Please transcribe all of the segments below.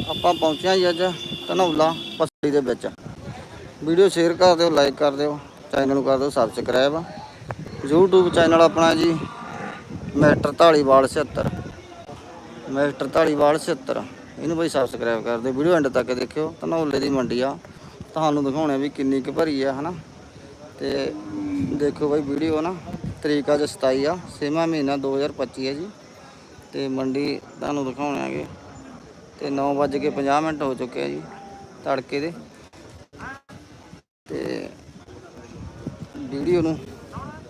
ਆਪਾਂ ਪਹੁੰਚਿਆ ਜੀ ਅੱਜ ਧਨੌਲਾ ਪਸੜੀ ਦੇ ਵਿੱਚ। ਵੀਡੀਓ ਸ਼ੇਅਰ ਕਰ ਦਿਓ ਲਾਈਕ ਕਰ ਦਿਓ ਚੈਨਲ ਨੂੰ ਕਰ ਦਿਓ ਸਬਸਕ੍ਰਾਈਬ YouTube ਚੈਨਲ ਆਪਣਾ ਜੀ, ਮੈਟਰ ਢਾਲੀਵਾਲ 76 ਮੈਟਰ ਢਾਲੀਵਾਲ 76 ਇਹਨੂੰ ਬਈ ਸਬਸਕ੍ਰਾਈਬ ਕਰ ਦਿਓ। ਵੀਡੀਓ ਐਂਡ ਤੱਕ ਦੇਖਿਓ, ਧਨੌਲੇ ਦੀ ਮੰਡੀ ਆ। ਤੁਹਾਨੂੰ ਦਿਖਾਉਣੇ ਵੀ ਕਿੰਨੀ ਕੁ ਭਰੀ ਆ, ਹਨਾ? ਤੇ ਦੇਖੋ ਬਈ ਵੀਡੀਓ ਨਾ, ਤਰੀਕ ਅੱਜ 27 ਆ 6ਵਾਂ ਮਹੀਨਾ 2025 ਹੈ ਜੀ। ਤੇ ਮੰਡੀ ਤੁਹਾਨੂੰ ਦਿਖਾਉਣਾਂਗੇ ਤੇ 9:50 ਮਿੰਟ ਹੋ ਚੁੱਕੇ ਆ ਜੀ ਤੜਕੇ ਦੇ। ਤੇ ਵੀਡੀਓ ਨੂੰ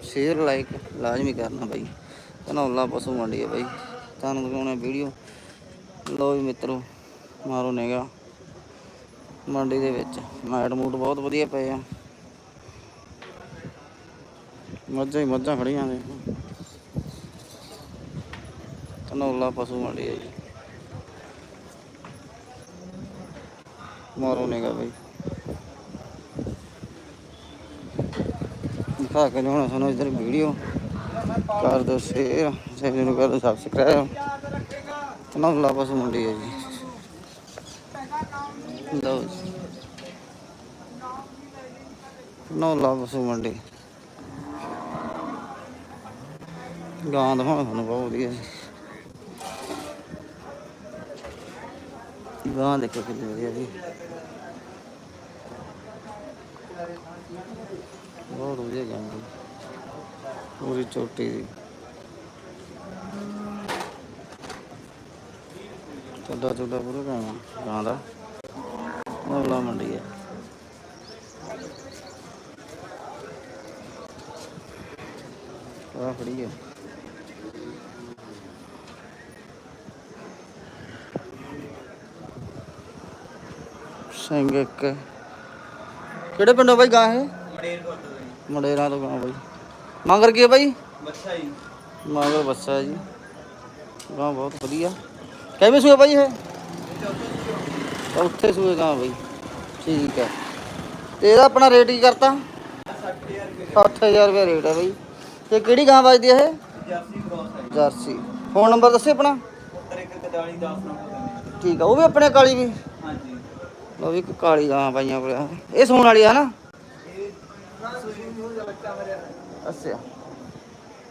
ਸ਼ੇਅਰ ਲਾਈਕ ਲਾਜ਼ਮੀ ਕਰਨਾ ਬਾਈ। ਧਨੌਲਾ ਪਸ਼ੂ ਮੰਡੀ ਹੈ ਬਾਈ। ਤੁਹਾਨੂੰ ਦਿਖਾਉਣਾ ਵੀਡੀਓ। ਲੋ ਵੀ ਮਿੱਤਰੋ, ਮਾਰੋ ਨੇਗਾ ਮੰਡੀ ਦੇ ਵਿੱਚ ਮੈਟ ਮੂਟ ਬਹੁਤ ਵਧੀਆ ਪਏ ਆ। ਮੱਝਾਂ ਹੀ ਮੱਝਾਂ ਖੜੀਆਂ ਨੇ। ਧਨੌਲਾ ਪਸ਼ੂ ਮੰਡੀ ਹੈ ਜੀ। ਮਾਰੋ ਨੇਗਾ ਬਾਈ। ਦਿਖਾ ਕੇ ਲਿਆਉਣਾ ਸਾਨੂੰ ਇਧਰ ਵੀਡੀਓ। ਕਰ ਦਿਓ ਸ਼ੇਅਰ ਚੈਨਲ ਨੂੰ ਕਰ ਦਿਓ ਸਬਸਕ੍ਰਾਈਬ ਧਨੌਲਾ ਪਸ਼ੂ ਮੰਡੀ ਹੈ ਜੀ। ਲਓ ਜੀ। ਧਨੌਲਾ ਪਸ਼ੂ ਮੰਡੀ। ਗਾਂ ਦਿਖਾਉਣਾ ਤੁਹਾਨੂੰ ਬਹੁਤ ਵਧੀਆ ਜੀ। ਗਾਂ ਦੇਖੋ ਕਿੰਨੀ ਵਧੀਆ ਜੀ। ਬਹੁਤ ਵਧੀਆ ਗਾਂ ਜੀ। ਪੂਰੀ ਚੋਟੀ ਦੀ ਚੱਡਾ ਚੱਡਾ ਪੂਰਾ ਗਾਂ ਗਾਂ ਦਾ। ਮੌਲਾ ਮੰਡੀ ਹੈ ਆ ਖੜੀ ਹੈ ਸਿੰਘ ਇੱਕ। ਕਿਹੜੇ ਪਿੰਡੋਂ ਬਾਈ ਗਾਂ ਇਹ? ਮੜੇਰ ਤੋਂ ਗਾਂ ਬਾਈ। ਮੰਗਰ ਕੀ ਹੈ ਬਾਈ? ਬੱਚਾ ਹੀ ਮੰਗਰ ਹੈ ਜੀ। ਗਾਂ ਬਹੁਤ ਵਧੀਆ। ਕਿਵੇਂ ਸੂਏ ਬਾਈ ਇਹ? ਉੱਥੇ ਸੂਏ ਗਾਂ ਬਾਈ। ਠੀਕ ਹੈ। ਤੇ ਇਹਦਾ ਆਪਣਾ ਰੇਟ ਕੀ ਕਰਤਾ? 60000 ਰੁਪਏ ਰੇਟ ਹੈ ਬਾਈ। ਤੇ ਕਿਹੜੀ ਗਾਂ ਵੱਜਦੀ ਹੈ ਇਹ? ਜਰਸੀ ਫੋਨ ਨੰਬਰ ਦੱਸੇ ਆਪਣਾ। ਉੱਤਰ ਇੱਕ 41 10 ਨੰਬਰ ਠੀਕ ਆ ਉਹ ਵੀ ਆਪਣੇ ਕਾਲੀ ਵੀ। ਉਹ ਵੀ ਕਾਲੀ ਗਾਂ ਪਾਈਆਂ ਕੋਲ ਇਹ ਸੂਣ ਵਾਲੀ ਆ ਨਾ? ਦਾ ਅੱਛਾ।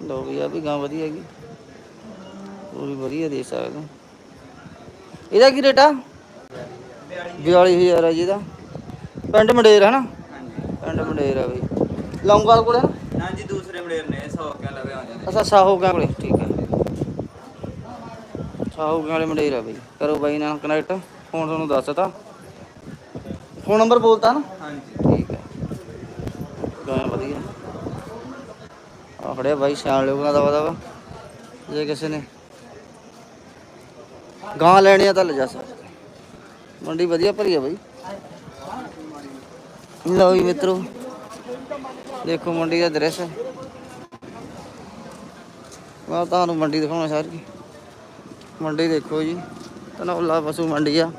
ਲੋ ਵੀ ਆ ਵੀ ਗਾਂ ਵਧੀਆ ਹੈਗੀ। ਪੂਰੀ ਵਧੀਆ ਦੇ ਸਕਦੇ। ਇਹਦਾ ਕੀ ਰੇਟ ਆ? 42 42000 ਆ ਜੀ ਇਹਦਾ। ਪਿੰਡ ਮੰਡੇਰ ਹੈ ਨਾ? ਪਿੰਡ ਮੰਡੇਰ ਆ ਬਈ। ਲੌਂਗਾਲ ਕੋਲੇ ਨਾ? ਨਾ ਜੀ ਦੂਸਰੇ ਮੜੇਰ ਨੇ 100 ਕਿਆ ਲਵੇ ਆ ਜਾਂਦੇ ਅੱਛਾ ਸਾਹੋ ਗਾ ਕੋਲੇ। ਠੀਕ ਹੈ ਸਾਹੋ ਗਾ ਵਾਲੇ ਮੰਡੇਰ ਆ ਬਈ। ਕਰੋ ਬਾਈ ਨਾਲ ਕਨੈਕਟ ਫੋਨ ਤੁਹਾਨੂੰ ਦੱਸਤਾ ਫੋਨ ਨੰਬਰ ਬੋਲਤਾ ਨਾ? ਹਾਂਜੀ ਠੀਕ ਹੈ। ਗਾਂ ਵਧੀਆ। ਆ ਖੜਿਆ ਬਾਈ ਸਿਆਣ ਲਿਓ ਦਾ ਦਵਾ ਜੇ ਕਿਸੇ ਨੇ ਗਾਂ ਲੈਣੀ ਆ ਤਾਂ ਲੈ ਜਾ ਸਕਦੇ ਮੰਡੀ ਵਧੀਆ ਭਰੀ ਆ ਬਾਈ। ਲਓ ਜੀ ਮਿੱਤਰੋ ਦੇਖੋ ਮੰਡੀ ਦਾ ਦ੍ਰਿਸ਼। ਮੈਂ ਤੁਹਾਨੂੰ ਮੰਡੀ ਦਿਖਾਉਣਾ ਸਾਰੀ ਮੰਡੀ ਦੇਖੋ ਜੀ। ਧਨੌਲਾ ਪਸ਼ੂ ਮੰਡੀ ਆ।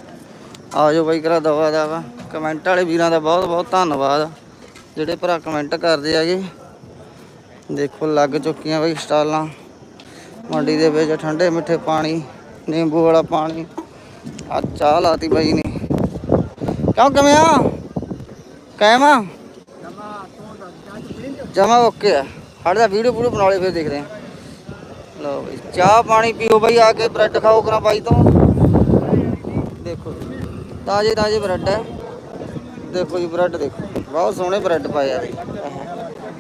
ਆ ਜਾਓ ਬਾਈ ਕਰਾ ਦਵਾ ਦਵਾ ਕਮੈਂਟ ਵਾਲੇ ਵੀਰਾਂ ਦਾ ਬਹੁਤ ਬਹੁਤ ਧੰਨਵਾਦ। ਜਿਹੜੇ ਭਰਾ ਕਮੈਂਟ ਕਰਦੇ ਆਗੇ ਦੇਖੋ ਲੱਗ ਚੁੱਕੀਆਂ ਬਈ ਸਟਾਲਾਂ। ਮੰਡੀ ਦੇ ਵਿੱਚ ਠੰਡੇ ਮਿੱਠੇ ਪਾਣੀ, ਨਿੰਬੂ ਵਾਲਾ ਪਾਣੀ, ਆ ਚਾਹ ਲਾਤੀ ਬਾਈ ਨੇ। ਕਿਉਂ ਕਿਵੇਂ ਆ? ਕਾਇਮ ਆ? ਜਮਾ ਓਕੇ ਆ। ਹੜ ਦਾ ਵੀਡੀਓ ਪੂਰੀ ਬਣਾ ਲਈ, ਫਿਰ ਦੇਖਦੇ ਆ। ਲਓ ਬਾਈ, ਚਾਹ ਪਾਣੀ ਪੀਓ ਬਾਈ, ਆ ਕੇ ਬ੍ਰੈਡ ਖਾਓ ਕਰਾਂ ਬਾਈ ਤੋਂ। ਦੇਖੋ ਤਾਜ਼ੇ ਤਾਜ਼ੇ ਬ੍ਰੈਡ ਹੈ ਦੇਖੋ ਜੀ ਬ੍ਰੈਡ ਦੇਖੋ। ਬਹੁਤ ਸੋਹਣੇ ਬ੍ਰੈਡ ਪਾਏ ਆ ਜੀ।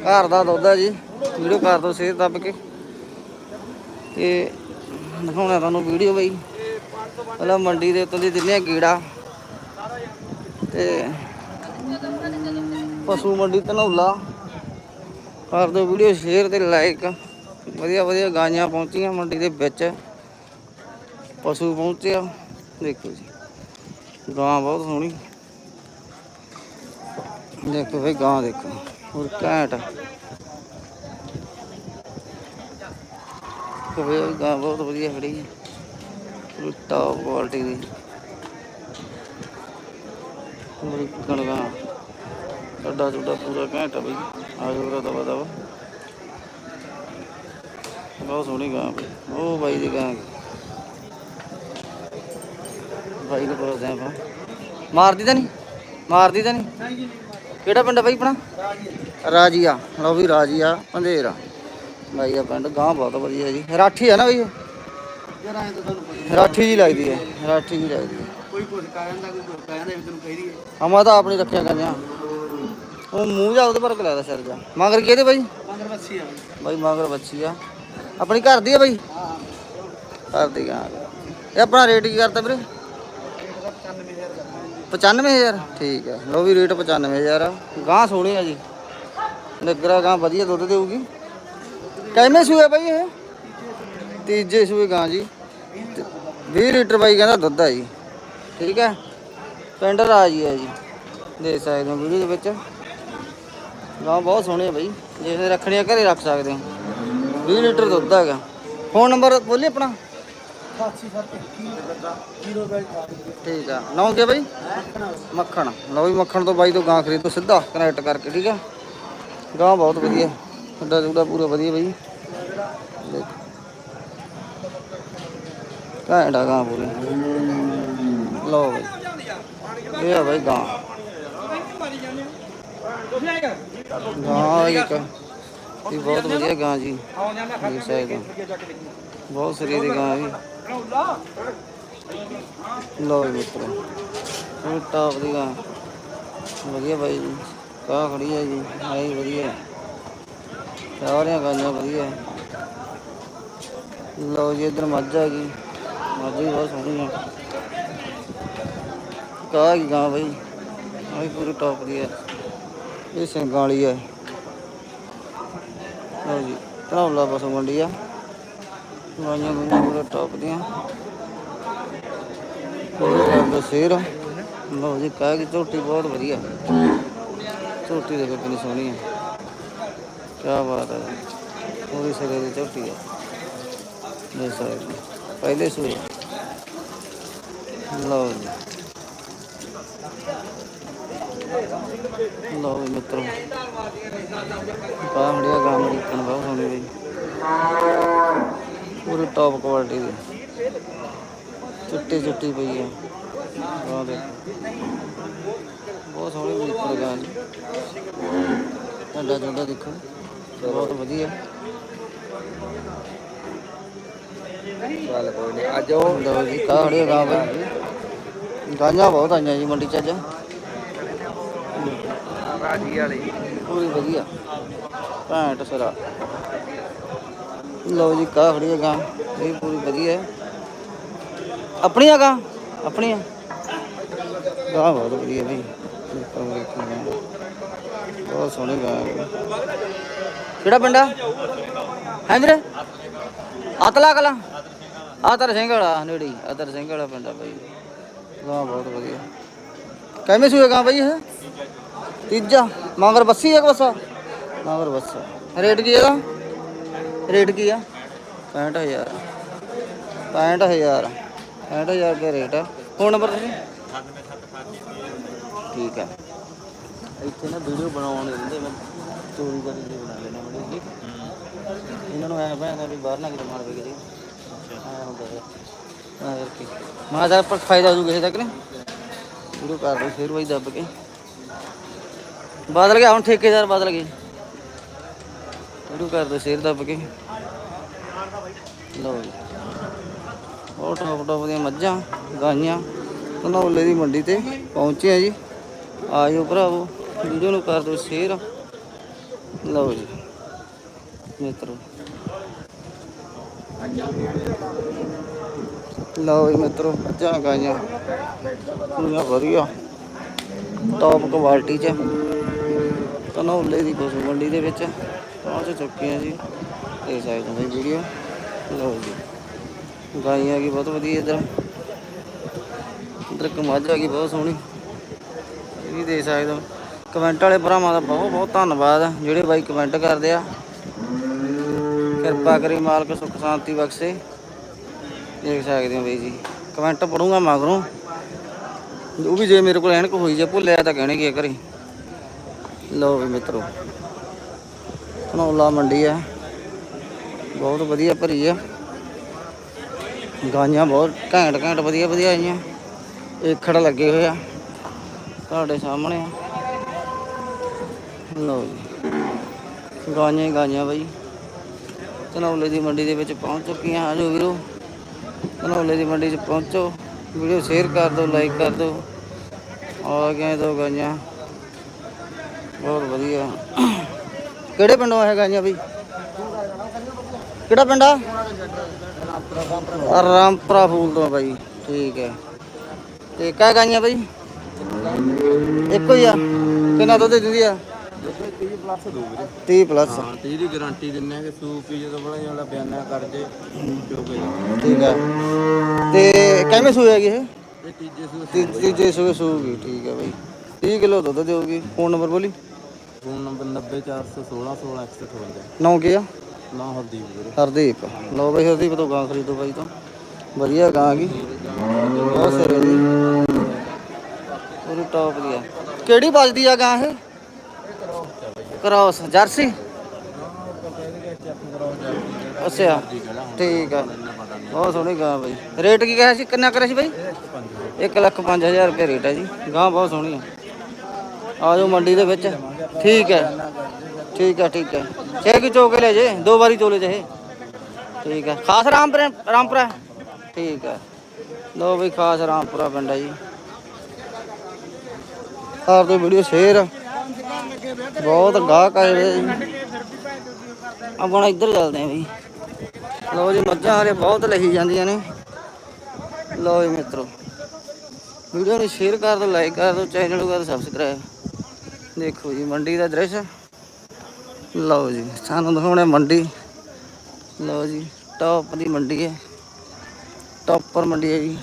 ਘਰ ਦਾ ਦੁੱਧ ਆ ਜੀ। ਵੀਡੀਓ ਕਰ ਦੋ ਸ਼ੇਅਰ ਦੱਬ ਕੇ। ਤੇ ਦਿਖਾਉਣਾ ਤੁਹਾਨੂੰ ਵੀਡੀਓ ਬਈ। ਪਹਿਲਾਂ ਮੰਡੀ ਦੇ ਉੱਤੋਂ ਦੀ ਦਿੰਨੇ ਆ ਗੀੜਾ। ਤੇ ਪਸ਼ੂ ਮੰਡੀ ਧਨੌਲਾ। ਕਰ ਦਿਓ ਵੀਡੀਓ ਸ਼ੇਅਰ ਤੇ ਲਾਈਕ। ਵਧੀਆ ਵਧੀਆ ਗਾਈਆਂ ਪਹੁੰਚੀਆਂ ਮੰਡੀ ਦੇ ਵਿੱਚ। ਪਸ਼ੂ ਪਹੁੰਚਿਆ ਦੇਖੋ ਜੀ। ਗਾਂ ਬਹੁਤ ਸੋਹਣੀ। ਦੇਖੋ ਭਾਈ ਗਾਂ ਦੇਖੋ। ਹੋਰ ਘੈਂਟ ਕੋਈ ਗਾਂ ਬਹੁਤ ਵਧੀਆ ਖੜੀ ਹੈ ਪੂਰੀ ਟੌਪ ਕੁਆਲਿਟੀ ਦੀ। ਪੂਰੀ ਕਣਗਾ ਅੱਡਾ ਚੁੱਡਾ ਪੂਰਾ ਘੈਂਟ ਆ ਬਈ। ਆ ਜਾਓ ਦਵਾ ਦਵਾ ਬਹੁਤ ਸੋਹਣੀ ਗਾਂ ਉਹ ਬਾਈ ਦੀ ਗਾਂ ਬਾਈ ਨੂੰ ਪੁੱਛਦੇ ਆਪਾਂ। ਮਾਰਦੀ ਤਾਂ ਨਹੀਂ? ਮਾਰਦੀ ਤਾਂ ਨਹੀਂ? ਕਿਹੜਾ ਪਿੰਡ ਆ ਬਾਈ ਆਪਣਾ? ਰਾਜੀਆ। ਲਓ ਵੀ ਰਾਜੀਆ ਪੰਧੇਰਾ ਬਾਈ ਆ ਪਿੰਡ ਗਾਂ ਬਹੁਤ ਵਧੀਆ ਜੀ। ਰਾਠੀ ਆ ਨਾ ਬਈ? ਰਾਠੀ ਜੀ ਲੱਗਦੀ ਹੈ। ਰਾਠੀ ਜੀ ਲੱਗਦੀ ਹੈ। ਕੋਈ ਕੁਝ ਕਹਿਣ ਦਾ ਕੋਈ ਕੁਝ ਵੀ ਤੈਨੂੰ ਕਹਿ ਰਹੀ ਹੈ। ਹਮਾ ਤਾਂ ਆਪਣੀ ਰੱਖਿਆ ਕਰਨਿਆ ਉਹ ਮੂੰਹ ਜਾ ਉਹਦੇ ਪਰ ਲੱਗਦਾ ਸਿਰ ਜਾ ਮਗਰ ਕਿਹਦੇ ਬਾਈ? ਮਗਰ ਬੱਸੀ ਆ ਬਾਈ। ਮਗਰ ਬੱਚੀ ਆ। ਆਪਣੀ ਘਰ ਦੀ ਆ ਬਾਈ? ਘਰ ਦੀ ਗਾਂ। ਇਹ ਆਪਣਾ ਰੇਟ ਕੀ ਕਰਤਾ ਵੀਰੇ? 95000 ਠੀਕ ਹੈ। ਲੋ ਵੀ ਰੇਟ 95000 ਆ। ਗਾਂ ਸੋਹਣੀ ਆ ਜੀ। ਨਗਰਾ ਗਾਂ ਵਧੀਆ ਦੁੱਧ ਦੇਊਗੀ। ਕਿੰਨੇ ਸੂਏ ਬਾਈ ਇਹ? ਤੀਜੇ ਸੂਏ ਗਾਂ ਜੀ। ਤੇ 20 ਲੀਟਰ ਬਾਈ ਕਹਿੰਦਾ ਦੁੱਧ ਆ ਜੀ। ਠੀਕ ਹੈ। ਪਿੰਡ ਰਾਜੀ ਹੈ ਜੀ। ਦੇ ਸਕਦੇ ਹੋ ਵੀਡੀਓ ਦੇ ਵਿੱਚ। ਗਾਂ ਬਹੁਤ ਸੋਹਣੀ ਹੈ ਬਾਈ। ਜੇ ਰੱਖਣੀ ਆ, ਘਰੇ ਰੱਖ ਸਕਦੇ ਹੋ। 20 ਲੀਟਰ ਦੁੱਧ ਹੈਗਾ। ਫੋਨ ਨੰਬਰ ਬੋਲੀ ਆਪਣਾ? ਠੀਕ ਆ। ਨਾਮ ਕੀ ਬਾਈ? ਮੱਖਣ। ਲਓ ਵੀ ਮੱਖਣ ਤੋਂ ਬਾਈ ਤੋਂ ਗਾਂ ਖਰੀਦੋ ਸਿੱਧਾ ਕਨੈਕਟ ਕਰਕੇ ਠੀਕ ਆ? ਗਾਂ ਬਹੁਤ ਵਧੀਆ। ਅੱਡਾ ਜੂੜਾ ਪੂਰਾ ਵਧੀਆ ਬਾਈ। ਆ ਗਾਂ ਪੂਰੀ। ਲਓ ਬਾਈ। ਇਹ ਆ ਬਾਈ ਗਾਂ। ਗਾਂ ਇੱਕ। ਇਹ ਬਹੁਤ ਵਧੀਆ ਗਾਂ ਜੀ। ਬਹੁਤ ਸਰੀ ਦੀ ਗਾਂ ਵੀ ਲਓ ਜੀ ਮਿੱਤਰੋ ਇਹ ਟਾਪ ਦੀ ਗਾਂ ਵਧੀਆ ਬਾਈ ਜੀ ਕਾ ਖੜੀ ਹੈ ਜੀ ਆਈ ਵਧੀਆ। ਸਾਰੀਆਂ ਗਾਂਆਂ ਵਧੀਆ। ਹੈ। ਜੀ, ਇਧਰ ਮੱਝ ਆ ਗਈ। ਮੱਝ ਵੀ ਬਹੁਤ ਸੋਹਣੀ ਹੈ ਕਾ ਕੀ ਗਾਂ ਬਾਈ। ਆਈ ਪੂਰੀ ਟਾਪ ਦੀ ਹੈ ਇਹ ਸਿੰਘਾਂ ਹੈ ਲਓ ਜੀ ਧਨੌਲਾ ਪਸ਼ੂ ਮੰਡੀ ਆ। ਗਾਈਆਂ ਗੁਈਆਂ ਪੂਰੇ ਟਾਪ ਦੀਆਂ। ਉਹ ਸ਼ੇਰ ਲਓ ਜੀ, ਕਹਿ ਕਿ ਝੋਟੀ ਬਹੁਤ ਵਧੀਆ। ਝੋਟੀ ਦੇਖੋ ਕਿੰਨੀ ਸੋਹਣੀ ਹੈ ਕੀ ਬਾਤ ਹੈ ਪੂਰੀ ਸਿਰੇ ਦੀ ਝੋਟੀ ਹੈ ਦੇਖ ਸਕਦੇ ਪਹਿਲੇ ਸੂਏ ਲਓ ਜੀ। ਲਓ ਜੀ ਮਿੱਤਰੋ। ਕਾ ਹੜਿਆ ਗਾਂ ਅਮਰੀਕਨ ਬਹੁਤ ਸੋਹਣੀ ਬਈ। ਪੂਰੀ ਟੌਪ ਕੁਆਲਿਟੀ ਦੀ। ਚਿੱਟੀ ਚਿੱਟੀ ਪਈ ਹੈ। ਦੇਖੋ। ਬਹੁਤ ਸੋਹਣੀ ਅਮਰੀਕਨ ਗਾਂ ਜੀ। ਤੁਹਾਡਾ ਤੁਹਾਡਾ ਦੇਖੋ। ਬਹੁਤ ਵਧੀਆ। ਚੱਲ ਕੋਈ ਨਹੀਂ ਅੱਜ ਉਹ ਜੀ ਕਾ ਹੜਿਆ ਗਾਂ ਬਈ? ਗਾਂਆਂ ਬਹੁਤ ਆਈਆਂ ਜੀ ਮੰਡੀ ਚ ਅੱਜ। ਰਾਜੀ ਵਾਲੀ। ਪੂਰੀ ਵਧੀਆ। ਘੈਂਟ ਸਰਾ। ਲਓ ਜੀ ਕਾ ਖੜੀ ਹੈ ਇਹ ਪੂਰੀ ਵਧੀਆ ਹੈ। ਆਪਣੀ ਆ ਆਪਣੀ ਆ ਗਾਂ ਬਹੁਤ ਵਧੀਆ ਬਈ। ਬਹੁਤ ਸੋਹਣੀ ਗਾਂ ਕਿਹੜਾ ਪਿੰਡ ਆ? ਹੈ ਵੀਰੇ? ਅਤਲਾ ਕਲਾ? ਆਤਰ ਸਿੰਘ ਵਾਲਾ, ਨੇੜੀ ਆਤਰ ਸਿੰਘ ਵਾਲਾ ਪਿੰਡ ਆ ਬਈ। ਗਾਂ ਬਹੁਤ ਵਧੀਆ। ਕਿਵੇਂ ਸੂਏ ਗਾਂ ਬਈ ਇਹ? ਤੀਜਾ। ਮਗਰ ਬੱਸੀ ਇੱਕ ਬੱਸਾ? ਮਗਰ ਬੱਸਾ ਰੇਟ ਕੀ ਇਹਦਾ ਰੇਟ ਕੀ ਆ? 65000 65000 65000 ਦਾ ਰੇਟ ਆ। ਫੋਨ ਨੰਬਰ ਤੁਸੀਂ? ਠੀਕ ਆ। ਇੱਥੇ ਨਾ ਵੀਡੀਓ ਬਣਾਉਣ ਦੇ ਦਿੰਦੇ ਮੈਂ। ਚੋਰੀ ਕਰੀ ਦੀ ਬਣਾ ਲੈਣਾ ਵੀਡੀਓ। ਜੀ ਇਹਨਾਂ ਨੂੰ ਐ ਭੈਣ ਵੀ ਬਾਹਰ ਨਾ ਕਿਤੇ ਮਾਰ ਪਈ ਜੀ ਐ ਹੁੰਦਾ ਹੈ ਆ ਯਾਰ ਕੀ ਮੈਂ ਤਾਂ ਪਰ ਫਾਇਦਾ ਹੋ ਜੂ ਕਿਸੇ ਤੱਕ ਨੇ ਵੀਡੀਓ ਕਰ ਦੋ ਫਿਰ ਵਈ ਦੱਬ ਕੇ। ਬਦਲ ਗਿਆ, ਹੁਣ ਠੇਕੇਦਾਰ ਬਦਲ ਗਏ। ਸ਼ੁਰੂ ਕਰ ਦੋ ਸ਼ੇਰ ਦੱਬ ਕੇ। ਲਓ ਜੀ। ਉਹ ਟੌਪ ਟੌਪ ਦੀਆਂ ਮੱਝਾਂ, ਗਾਈਆਂ, ਧਨੌਲੇ ਦੀ ਮੰਡੀ ਤੇ ਪਹੁੰਚੇ ਆ ਜੀ। ਆਜੋ ਭਰਾਵੋ, ਵੀਡੀਓ ਨੂੰ ਕਰ ਦਿਓ ਸ਼ੇਅਰ। ਲਓ ਜੀ। ਮਿੱਤਰੋ। ਲਓ ਜੀ ਮਿੱਤਰੋ, ਮੱਝਾਂ, ਗਾਈਆਂ। ਪੂਰੀਆਂ ਵਧੀਆ। ਟੌਪ ਕੁਆਲਿਟੀ ਚ। ਧਨੌਲੇ ਦੀ ਪਸ਼ੂ ਮੰਡੀ ਦੇ ਵਿੱਚ। ਪਹੁੰਚ ਚੁੱਕੇ ਆ ਜੀ। ਇਹ ਸਾਈਡ ਤੋਂ ਵੀਡੀਓ ਲਓ ਜੀ। ਗਾਈਆਂ ਕੀ ਬਹੁਤ ਵਧੀਆ ਇਧਰ। ਇਧਰ ਕਮਾਜ ਆ ਬਹੁਤ ਸੋਹਣੀ। ਇਹ ਵੀ ਦੇ ਸਕਦੇ ਹੋ। ਕਮੈਂਟ ਵਾਲੇ ਭਰਾਵਾਂ ਦਾ ਬਹੁਤ ਬਹੁਤ ਧੰਨਵਾਦ ਜਿਹੜੇ ਬਾਈ ਕਮੈਂਟ ਕਰਦੇ ਆ। ਕਿਰਪਾ ਕਰੀ ਮਾਲਕ ਸੁਖ ਸ਼ਾਂਤੀ ਬਖਸ਼ੇ। ਦੇਖ ਸਕਦੇ ਹੋ ਬਈ ਜੀ। ਕਮੈਂਟ ਪੜੂੰਗਾ ਮਗਰੋਂ। ਉਹ ਵੀ ਜੇ ਮੇਰੇ ਕੋਲ ਐਨਕ ਹੋਈ ਜੇ, ਭੁੱਲਿਆ ਤਾਂ ਕਹਿਣਗੇ ਇਹ ਕਰੀ। ਲਓ ਵੀ ਮਿੱਤਰੋ। ਧਨੌਲਾ ਮੰਡੀ ਹੈ। ਬਹੁਤ ਵਧੀਆ ਭਰੀ ਆ ਗਾਈਆਂ ਬਹੁਤ ਘੈਂਟ ਘੈਂਟ ਵਧੀਆ ਵਧੀਆ ਆਈਆਂ। ਏਖੜ ਲੱਗੇ ਹੋਏ ਆ। ਤੁਹਾਡੇ ਸਾਹਮਣੇ ਆ। ਲਓ ਜੀ। ਗਾਈਆਂ ਹੀ ਗਾਈਆਂ ਬਾਈ। ਧਨੌਲੇ ਦੀ ਮੰਡੀ ਦੇ ਵਿੱਚ ਪਹੁੰਚ ਚੁੱਕੀਆਂ ਆ ਜਾਓ ਵੀਰੋ। ਧਨੌਲੇ ਦੀ ਮੰਡੀ 'ਚ ਪਹੁੰਚੋ। ਵੀਡੀਓ ਸ਼ੇਅਰ ਕਰ ਦਿਓ, ਲਾਈਕ ਕਰ ਦਿਓ। ਆ ਗਏ ਦੋ ਗਾਈਆਂ ਬਹੁਤ ਵਧੀਆ। ਕਿਹੜੇ ਪਿੰਡੋਂ ਆਏ ਗਾਈਆਂ ਬਈ ਕਿਹੜਾ ਪਿੰਡ ਆ? ਰਾਮਪੁਰਾ ਫੂਲ ਤੋਂ ਬਾਈ ਠੀਕ ਹੈ। ਤੇ ਕਹਿ ਗਾਈਆਂ ਬਈ? ਇੱਕੋ ਹੀ ਆ। ਕਿੰਨਾ ਦੁੱਧ ਦਿੰਦੀ ਆ? 30 ਪਲੱਸ ਦੋ ਵੀਰੇ 30 ਪਲੱਸ ਹਾਂ 30 ਦੀ ਗਾਰੰਟੀ ਦਿੰਨੇ ਆ ਕਿ ਸੂਪ ਜਦੋਂ ਬੜਾ ਵਾਲਾ ਬਿਆਨਾ ਕਰ ਜੇ ਚੋਕੇ ਠੀਕ ਹੈ ਤੇ ਕਿਵੇਂ ਸੂਈ ਹੈਗੀ ਇਹ? ਇਹ ਤੀਜੇ ਤੀ- ਤੀਜੇ ਸੂਏ ਸੂਗੀ ਠੀਕ ਹੈ ਬਾਈ। 30 ਕਿਲੋ ਦੁੱਧ ਦੇਊਗੀ ਫੋਨ ਨੰਬਰ ਬੋਲੀ। ਫੋਨ ਨੰਬਰ 90416 16158 ਨੌ ਕੀ ਆ? ਨਾ ਹਰਦੀਪ ਵੀਰੇ। ਹਰਦੀਪ। ਲਓ ਬਈ ਹਰਦੀਪ ਤੋਂ ਗਾਂ ਖਰੀਦੋ ਬਾਈ ਤੋਂ। ਵਧੀਆ ਗਾਂ ਗੀ ਬਹੁਤ ਸਿਰੇ ਦੀ ਪੂਰੀ ਟੌਪ ਦੀ ਆ। ਕਿਹੜੀ ਵੱਜਦੀ ਆ ਗਾਂ ਇਹ? Cross Jersey? ਅੱਛਾ ਠੀਕ ਆ। ਬਹੁਤ ਸੋਹਣੀ ਗਾਂ ਬਾਈ। ਰੇਟ ਕੀ ਕਿਹਾ ਸੀ? ਕਿੰਨਾ ਕਰਿਆ ਸੀ ਬਾਈ? 1 ਲੱਖ 5000 ਰੁਪਏ ਰੇਟ ਹੈ ਜੀ। ਗਾਂ ਬਹੁਤ ਸੋਹਣੀ ਆ। ਆ ਜਾਓ ਮੰਡੀ ਦੇ ਵਿੱਚ। ਠੀਕ ਹੈ। ਠੀਕ ਹੈ ਠੀਕ ਹੈ। ਛੇ ਕੀ ਚੋਕੇ ਲੈ ਜੇ, ਦੋ ਵਾਰੀ ਚੋਲੇ ਜੇ ਠੀਕ ਹੈ। ਖਾਸ ਰਾਮਪੁਰਾ ਰਾਮਪੁਰਾ ਠੀਕ ਹੈ। ਲੋ ਬਈ, ਖਾਸ ਰਾਮਪੁਰਾ ਪਿੰਡ ਹੈ ਜੀ। ਆਪ ਦੇ ਵੀਡੀਓ ਸ਼ੇਅਰ। ਬਹੁਤ ਗਾਹਕ ਆਏ ਹੋਏ ਜੀ। ਆਪਣਾ ਇੱਧਰ ਚੱਲਦੇ ਆਂ ਬਈ। ਲੋ ਜੀ, ਮੱਝਾਂ ਵਾਲੇ ਬਹੁਤ ਲਹੀ ਜਾਂਦੀਆਂ ਨੇ। ਲੋ ਜੀ ਮਿੱਤਰੋ। ਵੀਡੀਓ ਨੂੰ ਸ਼ੇਅਰ ਕਰ ਦਿਓ ਲਾਈਕ ਕਰ ਦਿਓ, ਚੈਨਲ ਨੂੰ ਕਰ ਸਬਸਕ੍ਰਾਈਬ ਦੇਖੋ ਜੀ, ਮੰਡੀ ਦਾ ਦ੍ਰਿਸ਼। ਲਓ ਜੀ, ਸਾਨੂੰ ਦਿਖਾਉਣੇ ਮੰਡੀ। ਲਓ ਜੀ ਟੌਪ ਦੀ ਮੰਡੀ ਹੈ। ਟੌਪਰ ਮੰਡੀ ਹੈ ਜੀ।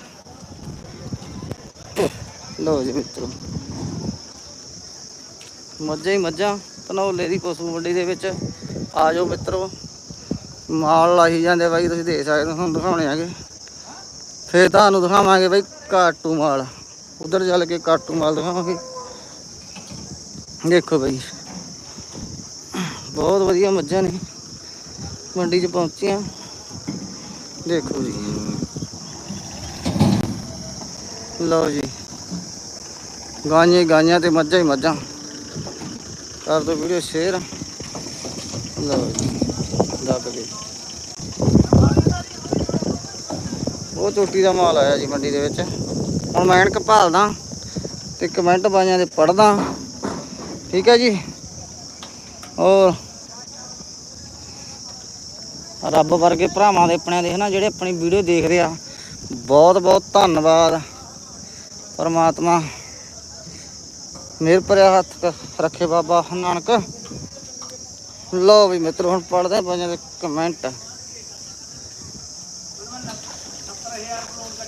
ਲਓ ਜੀ ਮਿੱਤਰੋ। ਮੱਝਾਂ ਹੀ ਮੱਝਾਂ, ਧਨੌਲੇ ਦੀ ਪਸ਼ੂ ਮੰਡੀ ਦੇ ਵਿੱਚ। ਆ ਜਾਓ ਮਿੱਤਰੋ। ਮਾਲ ਲਾਈ ਜਾਂਦੇ ਬਾਈ, ਤੁਸੀਂ ਦੇਖ ਸਕਦੇ ਹੋ, ਤੁਹਾਨੂੰ ਦਿਖਾਉਣੇ ਆਗੇ ਫੇਰ ਤੁਹਾਨੂੰ ਦਿਖਾਵਾਂਗੇ ਬਾਈ ਕਾਟੂ ਮਾਲ। ਉਧਰ ਚੱਲ ਕੇ ਕਾਟੂ ਮਾਲ ਦਿਖਾਵਾਂਗੇ। ਦੇਖੋ ਬਾਈ। ਬਹੁਤ ਵਧੀਆ ਮੱਝਾਂ ਨੇ। ਮੰਡੀ 'ਚ ਪਹੁੰਚੀਆਂ। ਦੇਖੋ ਜੀ। ਲਓ ਜੀ। ਗਾਈਆਂ ਹੀ ਗਾਈਆਂ ਤੇ ਮੱਝਾਂ ਹੀ ਮੱਝਾਂ। ਕਰ ਦਿਓ ਵੀਡੀਓ ਸ਼ੇਅਰ। ਲਓ ਜੀ। ਦੱਬ ਕੇ। ਉਹ ਚੋਟੀ ਦਾ ਮਾਲ ਆਇਆ ਜੀ ਮੰਡੀ ਦੇ ਵਿੱਚ। ਹੁਣ ਮੈਂ ਐਨਕ ਭਾਲਦਾ ਤੇ ਕਮੈਂਟ ਬਾਈਆਂ ਦੇ ਪੜਦਾ ਠੀਕ ਹੈ ਜੀ। ਔਰ ਰੱਬ ਵਰਗੇ ਭਰਾਵਾਂ ਦੇ ਆਪਣਿਆਂ ਦੇ ਹਨਾ, ਜਿਹੜੇ ਆਪਣੀ ਵੀਡੀਓ ਦੇਖਦੇ ਆ ਬਹੁਤ ਬਹੁਤ ਧੰਨਵਾਦ। ਪਰਮਾਤਮਾ ਮੇਰ ਭਰਿਆ ਹੱਥ ਰੱਖੇ ਬਾਬਾ ਨਾਨਕ। ਲਓ ਵੀ ਮਿੱਤਰੋ, ਹੁਣ ਪੜਦੇ ਪੰਜਾਂ ਦੇ ਕਮੈਂਟ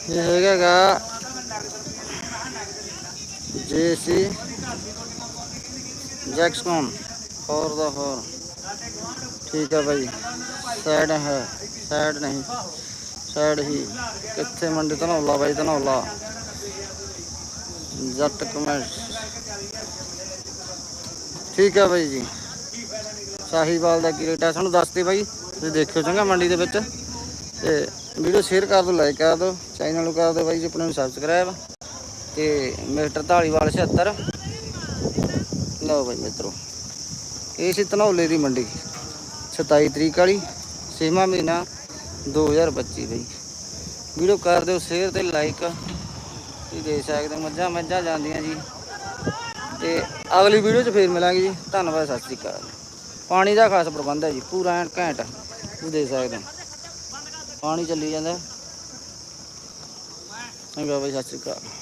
ਇਹ ਹੈਗਾਗਾ ਜੇਸੀ ਜੈਕਸਨ, ਹੋਰ ਦਾ ਹੋਰ। ਠੀਕ ਹੈ ਭਾਈ ਸਾਈਡ ਹੈ। ਸਾਈਡ ਨਹੀਂ। ਸਾਈਡ ਹੀ। ਕਿੱਥੇ ਮੰਡੀ ਧਨੌਲਾ ਬਾਈ ਧਨੌਲਾ ਜੱਟ ਕਮੈਂਟ ਠੀਕ ਹੈ ਬਾਈ ਜੀ। ਸਾਹੀਵਾਲ ਦਾ ਕੀ ਰੇਟ ਹੈ? ਸਾਨੂੰ ਦੱਸਦੇ ਬਾਈ। ਤੁਸੀਂ ਦੇਖਿਓ ਚੰਗਾ ਮੰਡੀ ਦੇ ਵਿੱਚ। ਤੇ ਵੀਡੀਓ ਸ਼ੇਅਰ ਕਰ ਦਿਓ ਲਾਈਕ ਕਰ ਦਿਓ। ਚੈਨਲ ਨੂੰ ਕਰ ਦਿਓ ਬਾਈ ਜੀ, ਆਪਣੇ ਨੂੰ ਸਬਸਕ੍ਰਾਈਬ ਤੇ ਮਿਸਟਰ ਢਾਲੀਵਾਲ 76 ਲਓ ਬਾਈ ਮਿੱਤਰੋ, ਇਹ ਸੀ ਧਨੌਲੇ ਦੀ ਮੰਡੀ 27 ਤਰੀਕ ਵਾਲੀ, ਛੇਵਾਂ ਮਹੀਨਾ 2025 ਬਈ। ਵੀਡੀਓ ਕਰ ਦਿਓ ਸ਼ੇਅਰ ਤੇ ਲਾਈਕ ਤੁਸੀਂ ਦੇ ਸਕਦੇ ਹੋ, ਮੱਝਾਂ ਮੱਝਾਂ ਜਾਂਦੀਆਂ ਜੀ। ਤੇ ਅਗਲੀ ਵੀਡੀਓ 'ਚ ਫੇਰ ਮਿਲਾਂਗੇ ਜੀ। ਧੰਨਵਾਦ, ਸਤਿ ਸ੍ਰੀ ਅਕਾਲ। ਪਾਣੀ ਦਾ ਖਾਸ ਪ੍ਰਬੰਧ ਹੈ ਜੀ, ਪੂਰਾ ਐਨ ਘੈਂਟ ਤੁਸੀਂ ਦੇ ਸਕਦੇ ਹੋ। ਪਾਣੀ ਚੱਲੀ ਜਾਂਦਾ। ਚੰਗਾ ਬਾਈ, ਸਤਿ ਸ੍ਰੀ ਅਕਾਲ।